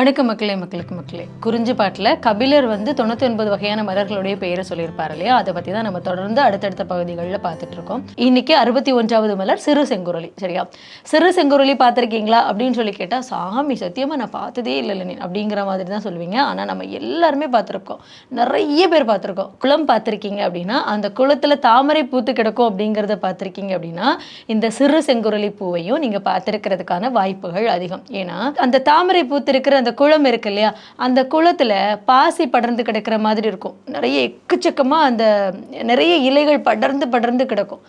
வணக்கம் மக்களே மக்களுக்கு மக்களே. குறிஞ்சி பாட்டில் கபிலர் வந்து தொண்ணூற்றி ஒன்பது வகையான மலர்களுடைய பெயரை சொல்லியிருப்பார் இல்லையா? அதை பற்றி தான் நம்ம தொடர்ந்து அடுத்தடுத்த பகுதிகளில் பார்த்துட்டு இருக்கோம். இன்னைக்கு அறுபத்தி ஒன்றாவது மலர் சிறு செங்குரலி சரியா? சிறு செங்குரலி பார்த்துருக்கீங்களா அப்படின்னு சொல்லி கேட்டால் சாமி சத்தியமாக நான் பார்த்ததே இல்லை இல்லை அப்படிங்கிற மாதிரி தான் சொல்லுவீங்க. ஆனால் நம்ம எல்லாருமே பார்த்துருக்கோம். நிறைய பேர் பார்த்துருக்கோம். குளம் பார்த்துருக்கீங்க அப்படின்னா அந்த குளத்தில் தாமரை பூத்து கிடக்கும் அப்படிங்கிறத பார்த்துருக்கீங்க அப்படின்னா இந்த சிறு செங்குரலி பூவையும் நீங்கள் பார்த்துருக்கிறதுக்கான வாய்ப்புகள் அதிகம். ஏன்னா அந்த தாமரை பூத்து இருக்கிற அந்த குளம் இருக்கு இல்லையா அந்த குளத்தில் பாசி படர்ந்து கிடக்கிற மாதிரி இருக்கும். நிறைய எக்கச்சக்கமாக அந்த நிறைய இலைகள் படர்ந்து படர்ந்து கிடக்கும்.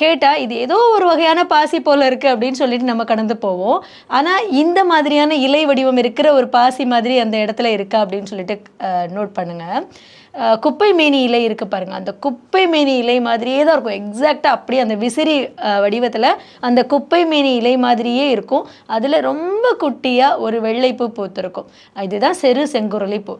கேட்டால் இது ஏதோ ஒரு வகையான பாசி போல இருக்கு அப்படின்னு சொல்லிட்டு நம்ம கடந்து போவோம். ஆனால் இந்த மாதிரியான இலை வடிவம் இருக்கிற ஒரு பாசி மாதிரி அந்த இடத்துல இருக்கா அப்படின்னு சொல்லிட்டு நோட் பண்ணுங்க. குப்பை மேனி இலை இருக்குது பாருங்கள் அந்த குப்பை மேனி இலை மாதிரியே தான் இருக்கும். எக்ஸாக்டாக அப்படியே அந்த விசிறி வடிவத்தில் அந்த குப்பை மேனி இலை மாதிரியே இருக்கும். அதில் ரொம்ப குட்டியாக ஒரு வெள்ளைப்பூ பூத்திருக்கும். இதுதான் செரு செங்குரலி பூ.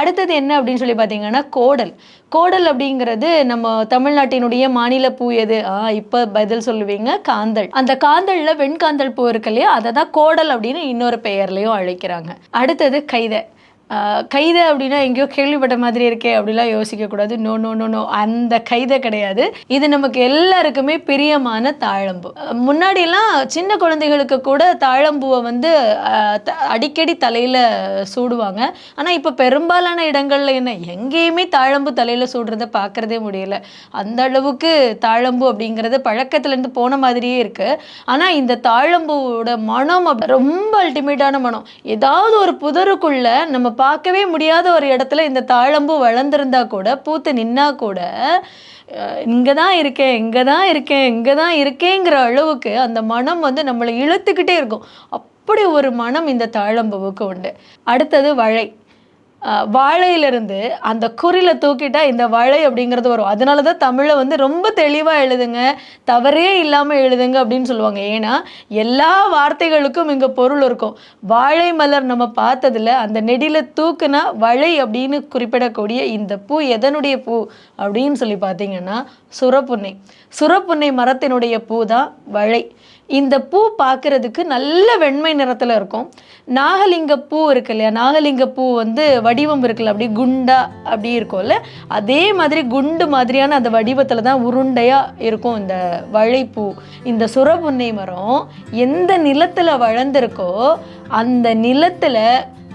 அடுத்தது என்ன அப்படின்னு சொல்லி பார்த்தீங்கன்னா கோடல். கோடல் அப்படிங்கிறது நம்ம தமிழ்நாட்டினுடைய மாநில பூ எது? ஆ இப்போ பதில் சொல்லுவீங்க காந்தல். அந்த காந்தலில் வெண்காந்தல் பூ இருக்கு இல்லையா? அதை தான் கோடல் அப்படின்னு இன்னொரு பெயர்லையும் அழைக்கிறாங்க. அடுத்தது கைதை. கைதை அப்படின்னா எங்கேயோ கேள்விப்பட்ட மாதிரி இருக்கே அப்படிலாம் யோசிக்கக்கூடாது நோ நோ நோ நோ அந்த கைதை கிடையாது. இது நமக்கு எல்லாருக்குமே பிரியமான தாழம்பூ. முன்னாடிலாம் சின்ன குழந்தைகளுக்கு கூட தாழம்பூவை வந்து த- அடிக்கடி தலையில் சூடுவாங்க. ஆனால் இப்போ பெரும்பாலான இடங்களில் என்ன எங்கேயுமே தாழம்பூ தலையில் சூடுறதை பார்க்குறதே முடியல. அந்த அளவுக்கு தாழம்பூ அப்படிங்கிறது பழக்கத்துலேருந்து போன மாதிரியே இருக்குது ஆனால் இந்த தாழம்பூவோட மனம் ரொம்ப அல்டிமேட்டான மனம். ஏதாவது ஒரு புதருக்குள்ளே நம்ம பார்க்கவே முடியாத ஒரு இடத்துல இந்த தாழம்பூ வளர்ந்துருந்தா கூட பூத்து நின்னா கூட இங்கே தான் இருக்கேன் இங்கே தான் இருக்கேன் இங்கே தான் இருக்கேங்கிற அளவுக்கு அந்த மனம் வந்து நம்மளை இழுத்துக்கிட்டே இருக்கும். அப்படி ஒரு மனம் இந்த தாழம்பூவுக்கு உண்டு. அடுத்தது வழை. வாழையிலிருந்து அந்த குறில தூக்கிட்டா இந்த வாழை அப்படிங்கிறது வரும். அதனால தான் தமிழை வந்து ரொம்ப தெளிவாக எழுதுங்க தவறே இல்லாமல் எழுதுங்க அப்படின்னு சொல்லுவாங்க. ஏன்னா எல்லா வார்த்தைகளுக்கும் இங்கே பொருள் இருக்கும். வாழை மலர் நம்ம பார்த்ததுல அந்த நெடியில் தூக்குனா வழை அப்படின்னு குறிப்பிடக்கூடிய இந்த பூ எதனுடைய பூ அப்படின்னு சொல்லி பார்த்தீங்கன்னா சுரப்புன்னை சுரப்புன்னை மரத்தினுடைய பூ தான் வழை. இந்த பூ பார்க்குறதுக்கு நல்ல வெண்மை நிறத்தில் இருக்கும். நாகலிங்க பூ இருக்கு இல்லையா? நாகலிங்க பூ வந்து வடிவம் இருக்குல்ல அப்படி குண்டா அப்படி இருக்கும்ல. அதே மாதிரி குண்டு மாதிரியான அந்த வடிவத்தில் தான் உருண்டையாக இருக்கும் இந்த வழைப்பூ இந்த சுரபுன்னை மரம் எந்த நிலத்தில் வளர்ந்துருக்கோ அந்த நிலத்தில்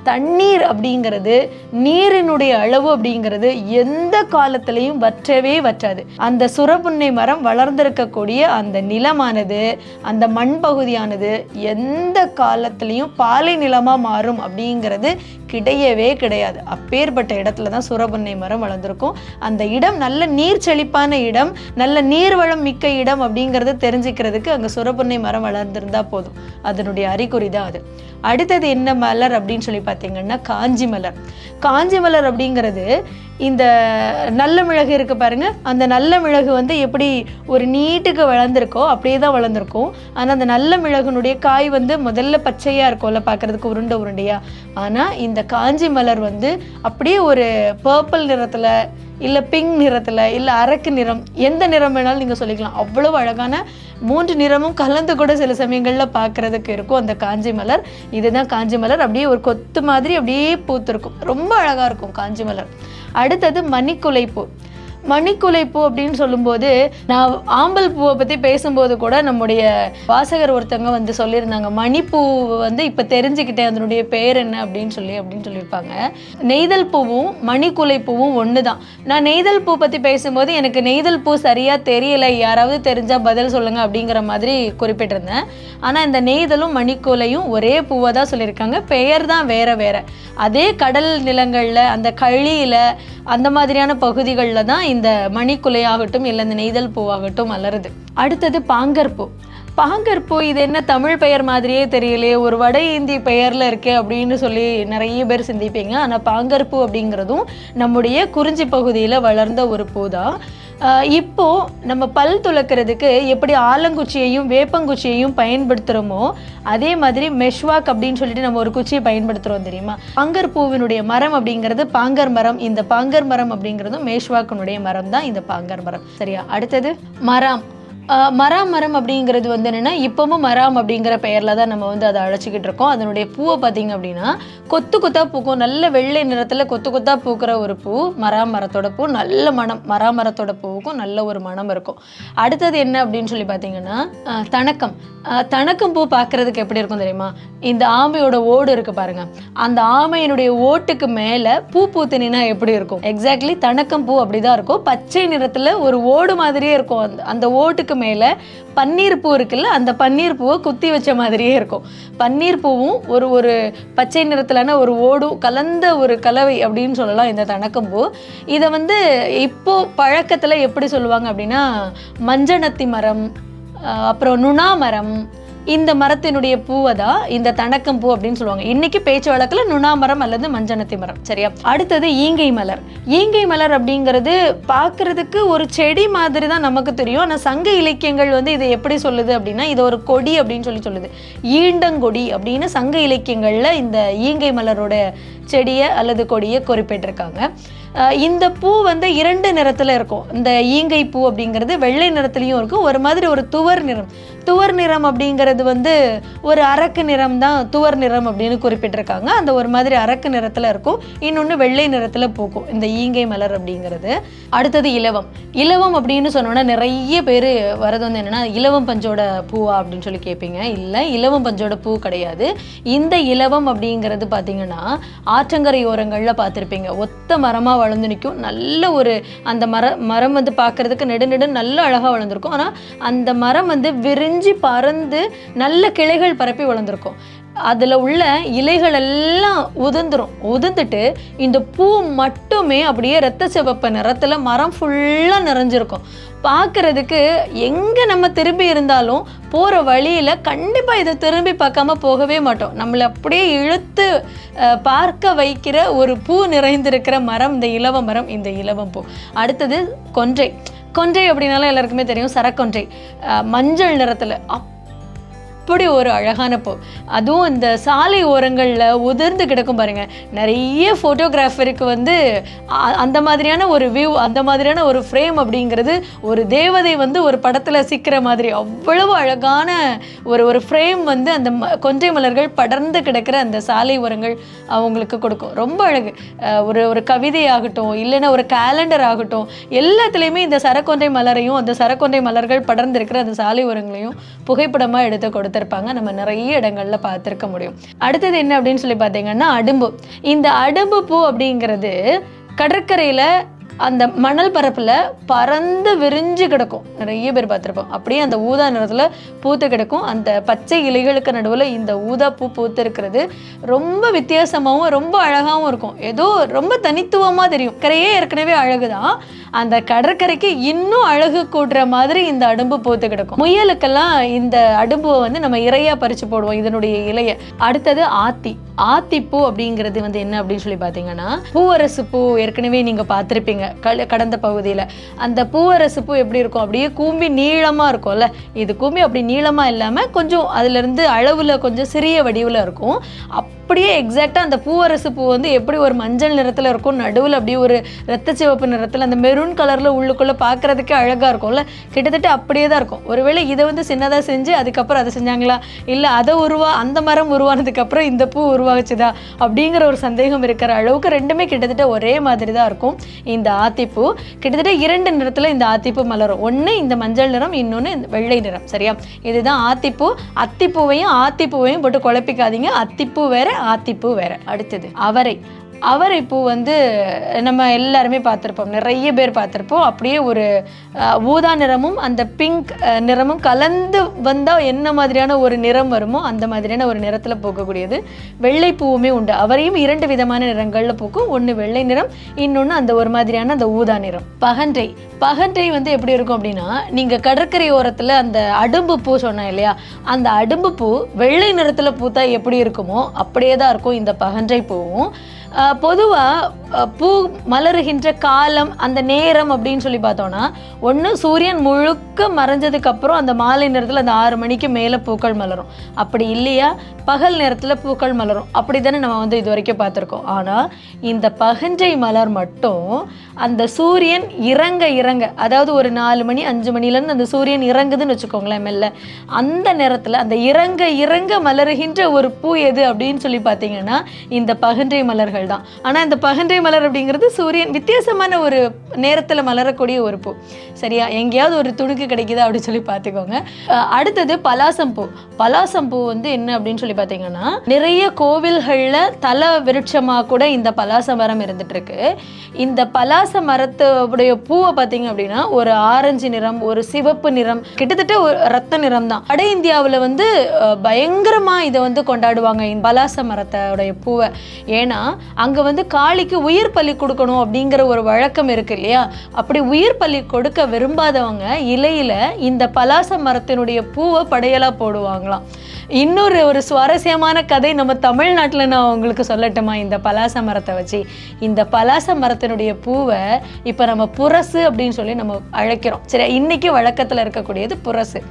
தண்ணீர் அப்படிங்கிறது நீரினுடைய அளவு அப்படிங்கிறது எந்த காலத்திலையும் வற்றவே வற்றாது. அந்த சுரபுன்னை மரம் வளர்ந்திருக்கக்கூடிய அந்த நிலமானது அந்த மண் பகுதியானது எந்த காலத்திலையும் பாலை நிலமாக மாறும் அப்படிங்கிறது கிடையவே கிடையாது. அப்பேற்பட்ட இடத்துல தான் சுரபுன்னை மரம் வளர்ந்துருக்கும். அந்த இடம் நல்ல நீர் செழிப்பான இடம் நல்ல நீர்வளம் மிக்க இடம் அப்படிங்கிறத தெரிஞ்சுக்கிறதுக்கு அங்கே சுரபுன்னை மரம் வளர்ந்துருந்தா போதும். அதனுடைய அறிகுறி தான் அது. அடுத்தது என்ன மலர் அப்படின்னு சொல்லி பார்த்தீங்கன்னா காஞ்சி மலர். காஞ்சி மலர் அப்படிங்கிறது இந்த நல்ல மிளகு இருக்கு பாருங்க. அந்த நல்ல மிளகு வந்து எப்படி ஒரு நீட்டுக்கு வளர்ந்துருக்கோ அப்படியே தான் வளர்ந்துருக்கும். ஆனால் அந்த நல்ல மிளகுனுடைய காய் வந்து முதல்ல பச்சையாக இருக்கும்ல பார்க்குறதுக்கு உருண்டை உருண்டையா. ஆனால் இந்த காஞ்சி மலர் வந்து அப்படியே ஒரு பர்பிள் நிறத்தில் இல்லை பிங்க் நிறத்தில் இல்லை அரக்கு நிறம் எந்த நிறம் வேணாலும் நீங்கள் சொல்லிக்கலாம். அவ்வளோ அழகான மூன்று நிறமும் கலந்து கூட சில சமயங்களில் பார்க்கறதுக்கு இருக்கும் அந்த காஞ்சி மலர். இதுதான் காஞ்சி மலர். அப்படியே ஒரு கொத்து மாதிரி அப்படியே பூத்திருக்கும். ரொம்ப அழகாக இருக்கும் காஞ்சி மலர். அடுத்தது மணிக்குலைப்பூ. மணிக்குலைப்பூ அப்படின்னு சொல்லும்போது நான் ஆம்பல் பூவை பற்றி பேசும்போது கூட நம்முடைய வாசகர் ஒருத்தவங்க வந்து சொல்லியிருந்தாங்க மணிப்பூ வந்து இப்போ தெரிஞ்சுக்கிட்டேன் அதனுடைய பேர் என்ன? அப்படின்னு சொல்லி அப்படின்னு சொல்லியிருப்பாங்க. நெய்தல் பூவும் மணிக்குலை பூவும் ஒன்று தான் நான் நெய்தல் பூ பற்றி பேசும்போது எனக்கு நெய்தல் பூ சரியாக தெரியலை யாராவது தெரிஞ்சால் பதில் சொல்லுங்கள் அப்படிங்கிற மாதிரி குறிப்பிட்டிருந்தேன். ஆனால் இந்த நெய்தலும் மணிக்குலையும் ஒரே பூவை தான் சொல்லியிருக்காங்க. பெயர் தான் வேற வேற. அதே கடல் நிலங்களில் அந்த களியில் அந்த மாதிரியான பகுதிகளில் தான் இந்த மணிக்குலையாகட்டும் இல்லை இந்த நெய்தல் பூவாகட்டும் மலருது. அடுத்தது பாங்கற்பூ. பாங்கற்பூ இது என்ன தமிழ் பெயர் மாதிரியே தெரியலையே ஒரு வட இந்திய பெயரில் இருக்கே அப்படின்னு சொல்லி நிறைய பேர் சிந்திப்பீங்க. ஆனால் பாங்கற்பூ அப்படிங்கிறதும் நம்முடைய குறிஞ்சி பகுதியில் வளர்ந்த ஒரு பூ தான் இப்போது நம்ம பல் துலக்கிறதுக்கு எப்படி ஆலங்குச்சியையும் வேப்பங்குச்சியையும் பயன்படுத்துகிறோமோ அதே மாதிரி மெஷ்வாக் அப்படின்னு சொல்லிட்டு நம்ம ஒரு குச்சியை பயன்படுத்துகிறோம் தெரியுமா? பாங்கர் பூவினுடைய மரம் அப்படிங்கிறது பாங்கர் மரம். இந்த பாங்கர் மரம் அப்படிங்கிறதும் மேஷ்வாக்கினுடைய மரம் தான் இந்த பாங்கர் மரம். சரியா? அடுத்தது மரம். மராமரம் மராம் மரம் அப்படிங்கிறது வந்து என்னென்னா இப்போவும் மராம் அப்படிங்கிற பெயரில் தான் நம்ம வந்து அதை அழைச்சிக்கிட்டு இருக்கோம். அதனுடைய பூவை பார்த்தீங்க அப்படின்னா கொத்து கொத்தா பூக்கும். நல்ல வெள்ளை நிறத்தில் கொத்து கொத்தா பூக்கிற ஒரு பூ மராம் மரத்தோட பூ. நல்ல மனம் மராமரத்தோட பூவுக்கும் நல்ல ஒரு மனம் இருக்கும். அடுத்தது என்ன அப்படின்னு சொல்லி பார்த்தீங்கன்னா தணக்கம் தணக்கம் பூ பார்க்குறதுக்கு எப்படி இருக்கும் தெரியுமா? இந்த ஆமையோட ஓடு இருக்குது பாருங்க. அந்த ஆமையினுடைய ஓட்டுக்கு மேலே பூ பூத்தினா எப்படி இருக்கும்? எக்ஸாக்ட்லி தணக்கம் பூ அப்படி தான் இருக்கும். பச்சை நிறத்தில் ஒரு ஓடு மாதிரியே இருக்கும். அந்த அந்த ஓட்டுக்கு மேலே பன்னீர் பூ இருக்குல்ல அந்த பன்னீர் பூவை குத்தி வச்ச மாதிரியே இருக்கும். பன்னீர் பூவும் ஒரு ஒரு பச்சை நிறத்திலான ஒரு ஓடும் கலந்த ஒரு கலவை அப்படின்னு சொல்லலாம் இந்த தணக்கம் பூ. இதை வந்து இப்போ பழக்கத்தில் எப்படி சொல்லுவாங்க அப்படின்னா மஞ்சனத்தி மரம் அப்புறம் நுணா மரம் இந்த மரத்தினுடைய பூவை தான் இந்த தணக்கம் பூ அப்படின்னு சொல்லுவாங்க. இன்னைக்கு பேச்சு வழக்கில் நுணா மரம் அல்லது மஞ்சனத்தி மரம் சரியா? அடுத்தது ஈங்கை மலர். ஈங்கை மலர் அப்படிங்கிறது பார்க்கறதுக்கு ஒரு செடி மாதிரி தான் நமக்கு தெரியும். ஆனால் சங்க இலக்கியங்கள் வந்து இதை எப்படி சொல்லுது அப்படின்னா இது ஒரு கொடி அப்படின்னு சொல்லி சொல்லுது. ஈண்டங்கொடி அப்படின்னு சங்க இலக்கியங்களில் இந்த ஈங்கை மலரோட செடியை அல்லது கொடியை குறிப்பிட்டிருக்காங்க. இந்த பூ வந்து இரண்டு நிறத்தில் இருக்கும். இந்த ஈங்கை பூ அப்படிங்கிறது வெள்ளை நிறத்துலையும் இருக்கும். ஒரு மாதிரி ஒரு துவர் நிறம். துவர் நிறம் அப்படிங்கிறது வந்து ஒரு அரக்கு நிறம் தான் துவர் நிறம் அப்படின்னு குறிப்பிட்டிருக்காங்க. அந்த ஒரு மாதிரி அரக்கு நிறத்தில் இருக்கும். இன்னொன்று வெள்ளை நிறத்தில் பூக்கும். இந்த ஈங்கை மலர் அப்படிங்கிறது. அடுத்தது இலவம். இலவம் அப்படின்னு சொன்னோன்னா நிறைய பேர் வரது வந்து என்னென்னா இலவம் பஞ்சோட பூவா அப்படின்னு சொல்லி கேட்பீங்க. இல்லை இலவம் பஞ்சோட பூ கிடையாது. இந்த இலவம் அப்படிங்கிறது பார்த்தீங்கன்னா ஆற்றங்கரை ஓரங்களில் பார்த்துருப்பீங்க. ஒத்த மரமாக வளர்ந்து நிற்கும். நல்ல ஒரு அந்த மர மரம் வந்து பார்க்கறதுக்கு நெடு நெடு நல்ல அழகாக வளர்ந்துருக்கும். ஆனால் அந்த மரம் வந்து விரிஞ்சு பறந்து நல்ல கிளைகள் பரப்பி வளர்ந்துருக்கும். அதில் உள்ள இலைகள் எல்லாம் உதந்துடும் உதிர்ந்துட்டு இந்த பூ மட்டுமே அப்படியே ரத்த சிவப்பு நிறத்தில் மரம் ஃபுல்லாக நிறைஞ்சிருக்கும். பார்க்கறதுக்கு எங்கே நம்ம திரும்பி இருந்தாலும் போகிற வழியில் கண்டிப்பாக இதை திரும்பி பார்க்காம போகவே மாட்டோம். நம்மளை அப்படியே இழுத்து பார்க்க வைக்கிற ஒரு பூ நிறைந்திருக்கிற மரம் இந்த இலவ மரம் இந்த இலவம் பூ. அடுத்தது கொன்றை. கொன்றை அப்படின்னாலும் எல்லாருக்குமே தெரியும். சரக்கொன்றை. மஞ்சள் நிறத்தில். அப் அப்படி ஒரு அழகான பூ அதுவும் இந்த சாலை ஓரங்களில் உதிர்ந்து கிடக்கும் பாருங்கள் நிறைய ஃபோட்டோகிராஃபருக்கு வந்து அந்த மாதிரியான ஒரு வியூ அந்த மாதிரியான ஒரு ஃப்ரேம் அப்படிங்கிறது ஒரு தேவதை வந்து ஒரு படத்தில் சிக்கிற மாதிரி. அவ்வளவு அழகான ஒரு ஒரு ஃப்ரேம் வந்து அந்த ம- மலர்கள் படர்ந்து கிடக்கிற அந்த சாலை ஓரங்கள் அவங்களுக்கு கொடுக்கும். ரொம்ப அழகு. ஒரு ஒரு கவிதை ஆகட்டும் இல்லைன்னா ஒரு கேலண்டர் ஆகட்டும் எல்லாத்துலேயுமே இந்த சரக்கொன்றை மலரையும் அந்த சரக்கொன்றை மலர்கள் படர்ந்திருக்கிற அந்த சாலை ஓரங்களையும் புகைப்படமாக எடுத்து பார்த்துருப்பாங்க. நம்ம நிறைய இடங்கள்ல பார்த்துருக்க முடியும். அடுத்தது என்ன அப்படின்னு சொல்லி பார்த்தீங்கன்னா அடும்பு. இந்த அடும்பு பூ அப்படிங்கிறது கடற்கரையில் அந்த மணல் பரப்பில் பறந்து விரிஞ்சு கிடக்கும். நிறைய பேர் பார்த்துருப்போம். அப்படியே அந்த ஊதா நிறத்தில் பூத்து கிடக்கும். அந்த பச்சை இலைகளுக்கு நடுவில் இந்த ஊதா பூ பூத்து இருக்கிறது ரொம்ப வித்தியாசமாகவும் ரொம்ப அழகாகவும் இருக்கும். ஏதோ ரொம்ப தனித்துவமாக தெரியும். கரையே ஏற்கனவே அழகு தான் அந்த கடற்கரைக்கு இன்னும் அழகு கூட்டுற மாதிரி இந்த அடும்பு பூத்து கிடக்கும். முயலுக்கெல்லாம் இந்த அடும்புவை வந்து நம்ம இறையா பறித்து போடுவோம் இதனுடைய இலையை. அடுத்தது ஆத்தி. ஆத்திப்பூ அப்படிங்கிறது வந்து என்ன அப்படின்னு சொல்லி பார்த்தீங்கன்னா பூவரசு பூ ஏற்கனவே நீங்கள் பார்த்துருப்பீங்க. கழு கடந்த பகுதியில். அந்த பூவரசு பூ எப்படி இருக்கும்? அப்படியே கூம்பி நீளமாக இருக்கும்ல? இது கூம்பி அப்படி நீளமாக இல்லாமல் கொஞ்சம் அதுலேருந்து அளவில் கொஞ்சம் சிறிய வடிவில் இருக்கும். அப்படியே எக்ஸாக்டாக அந்த பூவரசு பூ வந்து எப்படி ஒரு மஞ்சள் நிறத்தில் இருக்கும் நடுவில் அப்படியே ஒரு ரத்த சிவப்பு நிறத்தில் அந்த மெரூன் கலரில் உள்ளுக்குள்ளே பார்க்குறதுக்கே அழகாக இருக்கும்ல? கிட்டத்தட்ட அப்படியே தான் இருக்கும். ஒருவேளை இதை வந்து சின்னதாக செஞ்சு அதுக்கப்புறம் அதை செஞ்சாங்களா? இல்லை அதை உருவா அந்த மரம் உருவானதுக்கப்புறம் இந்த பூ உருவாச்சுதா அப்படிங்கிற ஒரு சந்தேகம் இருக்கிற அளவுக்கு ரெண்டுமே கிட்டத்தட்ட ஒரே மாதிரி தான் இருக்கும். இந்த ஆத்திப்பூ. கிட்டத்தட்ட இரண்டு நிறத்தில் இந்த ஆத்திப்பூ மலரும். ஒன்று இந்த மஞ்சள் நிறம் இன்னொன்று இந்த வெள்ளை நிறம். சரியா? இதுதான் ஆத்திப்பூ. அத்திப்பூவையும் ஆத்திப்பூவையும் போட்டு குழப்பிக்காதீங்க. அத்திப்பூ வேற ஆத்திப்பூ வேற. அடுத்தது அவரை. அவரைப்பூ வந்து நம்ம எல்லாருமே பார்த்துருப்போம். நிறைய பேர் பார்த்துருப்போம். அப்படியே ஒரு ஊதா நிறமும் அந்த பிங்க் நிறமும் கலந்து வந்தால் என்ன மாதிரியான ஒரு நிறம் வருமோ அந்த மாதிரியான ஒரு நிறத்தில் பூக்கக்கூடியது. வெள்ளை பூவுமே உண்டு. அவரையும் இரண்டு விதமான நிறங்களில் பூக்கும். ஒன்று வெள்ளை நிறம் இன்னொன்று அந்த ஒரு மாதிரியான அந்த ஊதா நிறம். பகன்றை. பகன்றை வந்து எப்படி இருக்கும் அப்படின்னா நீங்கள் கடற்கரை ஓரத்தில் அந்த அடும்பு பூ சொன்னேன் இல்லையா? அந்த அடும்பு பூ வெள்ளை நிறத்தில் பூத்தா எப்படி இருக்குமோ அப்படியே தான் இருக்கும் இந்த பகன்றை பூவும். பொதுவாக பூ மலருகின்ற காலம் அந்த நேரம் அப்படின்னு சொல்லி பார்த்தோன்னா ஒன்று சூரியன் முழுக்க மறைஞ்சதுக்கப்புறம் அந்த மாலை நேரத்தில் அந்த ஆறு மணிக்கு மேலே பூக்கள் மலரும். அப்படி இல்லையா? பகல் நேரத்தில் பூக்கள் மலரும். அப்படி தானே நம்ம வந்து இது வரைக்கும் பார்த்துருக்கோம். ஆனால் இந்த பகஞ்சை மலர் மட்டும் அந்த சூரியன் இறங்க இறங்க அதாவது ஒரு நாலு மணி அஞ்சு மணிலேருந்து அந்த சூரியன் இறங்குதுன்னு வச்சுக்கோங்களேன் மெல்ல. அந்த நேரத்தில் அந்த இறங்க இறங்க மலருகின்ற ஒரு பூ எது அப்படின்னு சொல்லி பார்த்தீங்கன்னா இந்த பகன்றை மலர்கள். தான். ஆனால் இந்த பகன்றை மலர் அப்படிங்கிறது சூரியன் வித்தியாசமான ஒரு நேரத்தில் மலரக்கூடிய ஒரு பூ. சரியா? எங்கேயாவது ஒரு துணுக்கு கிடைக்குதா அப்படின்னு சொல்லி பார்த்துக்கோங்க. அடுத்தது பலாசம் பூ. பலாசம் பூ வந்து என்ன அப்படின்னு சொல்லி பார்த்தீங்கன்னா நிறைய கோவில்களில் தலை விருட்சமாக கூட இந்த பலாச மரம் இருந்துகிட்ருக்கு இந்த பலாச மரத்துடைய பூவை பார்த்தீங்க அப்படின்னா ஒரு ஆரஞ்சு நிறம் ஒரு சிவப்பு நிறம் கிட்டத்தட்ட ஒரு ரத்த நிறம் தான். வட இந்தியாவில் வந்து பயங்கரமாக இதை வந்து கொண்டாடுவாங்க இந்த பலாச மரத்தோடைய பூவை. ஏன்னா அங்கே வந்து காளிக்கு உயிர் பலி கொடுக்கணும் அப்படிங்கிற ஒரு வழக்கம் இருக்கு இல்லையா? அப்படி உயிர் பலி கொடுக்க விரும்பாதவங்க இலையில இந்த பலாச மரத்தினுடைய பூவை படையலாக போடுவாங்களாம். இன்னொரு ஒரு சுவாரஸ்யமான கதை நம்ம தமிழ்நாட்டில் நான் உங்களுக்கு சொல்லட்டுமா? இந்த பலாச மரத்தை வச்சு. இந்த பலாச மரத்தினுடைய பூவை இப்போ நம்ம புரசு அப்படின்னு சொல்லி நம்ம அழைக்கிறோம். சரி இன்னைக்கு வழக்கத்தில் இருக்கக்கூடியது புரசு.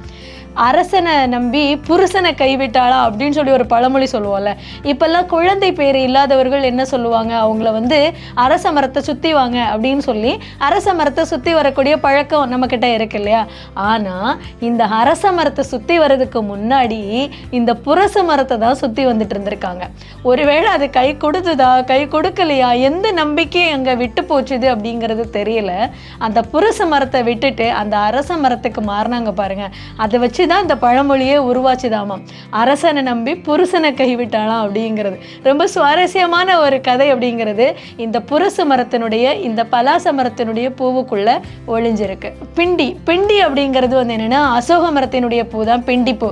அரசனை நம்பி புருஷனை கைவிட்டாளா அப்படின்னு சொல்லி ஒரு பழமொழி சொல்லுவோம்ல. இப்போல்லாம் குழந்தை பேர் இல்லாதவர்கள் என்ன சொல்லுவாங்க? அவங்கள வந்து அரச மரத்தை சுற்றி வாங்க அப்படின்னு சொல்லி அரச மரத்தை சுற்றி வரக்கூடிய பழக்கம் நம்மக்கிட்ட இருக்கு இல்லையா? ஆனால் இந்த அரச மரத்தை சுற்றி வர்றதுக்கு முன்னாடி இந்த புரச மரத்தை தான் சுற்றி வந்துட்டு இருந்திருக்காங்க. ஒருவேளை அது கை கொடுத்துதா? கை கொடுக்கலையா? எந்த நம்பிக்கை அங்கே விட்டு போச்சுது அப்படிங்கிறது தெரியல. அந்த புரச மரத்தை விட்டுட்டு அந்த அரச மரத்துக்கு மாறினாங்க பாருங்க. அதை வச்சு தான் இந்த பழமொழியே உருவாச்சுதாமாம் அரசனை நம்பி புருஷனை கைவிட்டாளாம் அப்படிங்கிறது. ரொம்ப சுவாரஸ்யமான ஒரு கதை அப்படிங்கிறது இந்த புரச மரத்தினுடைய இந்த பலாச மரத்தினுடைய பூவுக்குள்ள ஒளிஞ்சிருக்கு. பிண்டி பிண்டி அப்படிங்கிறது வந்து என்னன்னா அசோக மரத்தினுடைய பூ தான் பிண்டி பூ.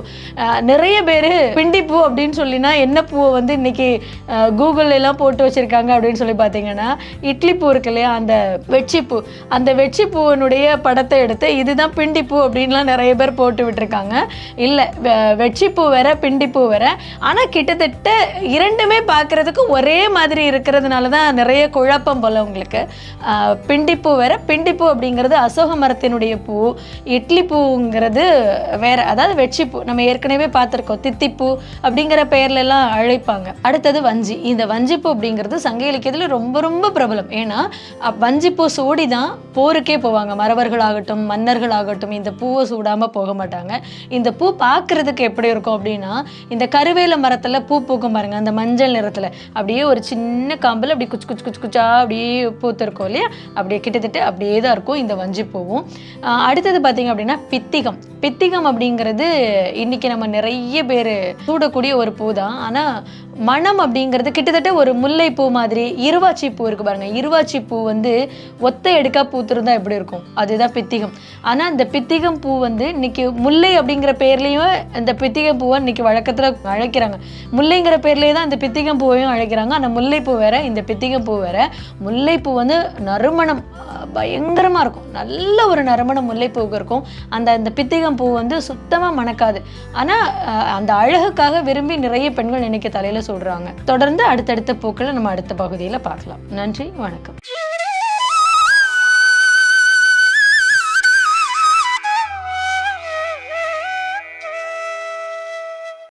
நிறைய பேர் பிண்டி பூ அப்படின்னு சொல்லினா என்ன பூவை வந்து இன்னைக்கு கூகுள் எல்லாம் போட்டு வச்சிருக்காங்க அப்படின்னு சொல்லி பார்த்தீங்கன்னா இட்லி பூ இருக்கு இல்லையா அந்த வெட்சி பூ. அந்த வெட்சி பூவினுடைய படத்தை எடுத்து இதுதான் பிண்டி பூ அப்படின்லாம் நிறைய பேர் போட்டு விட்டுருக்காங்க. இல்லை வெட்சி வேற பிண்டிப்பூ வேற. ஆனால் கிட்டத்தட்ட இரண்டுமே பார்க்குறதுக்கு ஒரே மாதிரி இருக்கிறதுனால தான் நிறைய குழப்பம் போல உங்களுக்கு. பிண்டிப்பூ வேற பிண்டிப்பூ அப்படிங்கிறது அசோக மரத்தினுடைய பூ. இட்லி பூங்கிறது வேற அதாவது வெற்றிப்பூ. நம்ம ஏற்கனவே பார்த்துருக்கோம் தித்திப்பூ அப்படிங்கிற பெயர்லெல்லாம் அழைப்பாங்க. அடுத்தது வஞ்சி. இந்த வஞ்சிப்பூ அப்படிங்கிறது சங்க இலக்கியத்தில் ரொம்ப ரொம்ப பிரபலம். ஏன்னா வஞ்சிப்பூ சூடி தான் போருக்கே போவாங்க. மறவர்களாகட்டும் மன்னர்களாகட்டும் இந்த பூவை சூடாமல் போக மாட்டாங்க. இந்த பூ பார்க்கறதுக்கு எப்படி இருக்கும் அப்படின்னா இந்த கருவேல மரத்துல பூ பூக்கும் பாருங்க அந்த மஞ்சள் நிறத்துல. அப்படியே ஒரு சின்ன காம்பில் அப்படி குச்சு குச்சு குச்சு குச்சா அப்படியே பூத்திருக்கும் இல்லையா? அப்படியே கிட்டத்தட்ட அப்படியே தான் இருக்கும் இந்த வஞ்சி பூவும். ஆஹ் அடுத்தது பார்த்தீங்க அப்படின்னா பித்திகம். பித்திகம் அப்படிங்கிறது இன்னைக்கு நம்ம நிறைய பேர் சூடக்கூடிய ஒரு பூ தான் ஆனால் மணம் அப்படிங்கிறது கிட்டத்தட்ட ஒரு முல்லைப்பூ மாதிரி இருவாச்சி பூ இருக்கு பாருங்க. இருவாச்சி பூ வந்து ஒத்த எடுக்கா பூத்திருந்தா எப்படி இருக்கும்? அதுதான் பித்திகம். ஆனால் இந்த பித்திகம் பூ வந்து இன்னைக்கு முல்லை அப்படிங்கிற பேர்லேயும் இந்த பித்திகம் பூவை இன்னைக்கு வழக்கத்தில் அழைக்கிறாங்க. முல்லைங்கிற பேர்லேயே தான் இந்த பித்திகம் பூவையும் அழைக்கிறாங்க. ஆனால் முல்லைப்பூ வேற இந்த பித்திகம் பூ வேற. முல்லைப்பூ வந்து நறுமணம் பயங்கரமாக இருக்கும். நல்ல ஒரு நறுமணம் முல்லைப்பூவுக்கு இருக்கும். அந்த அந்த பித்திகம் பூ வந்து சுத்தமா மணக்காது. ஆனா அந்த அழகுக்காக விரும்பி நிறைய பெண்கள் நினைக்க தலையில் சொல்கிறாங்க தொடர்ந்து அடுத்தடுத்த பூக்களை நம்ம அடுத்த பகுதியில பார்க்கலாம். நன்றி வணக்கம்.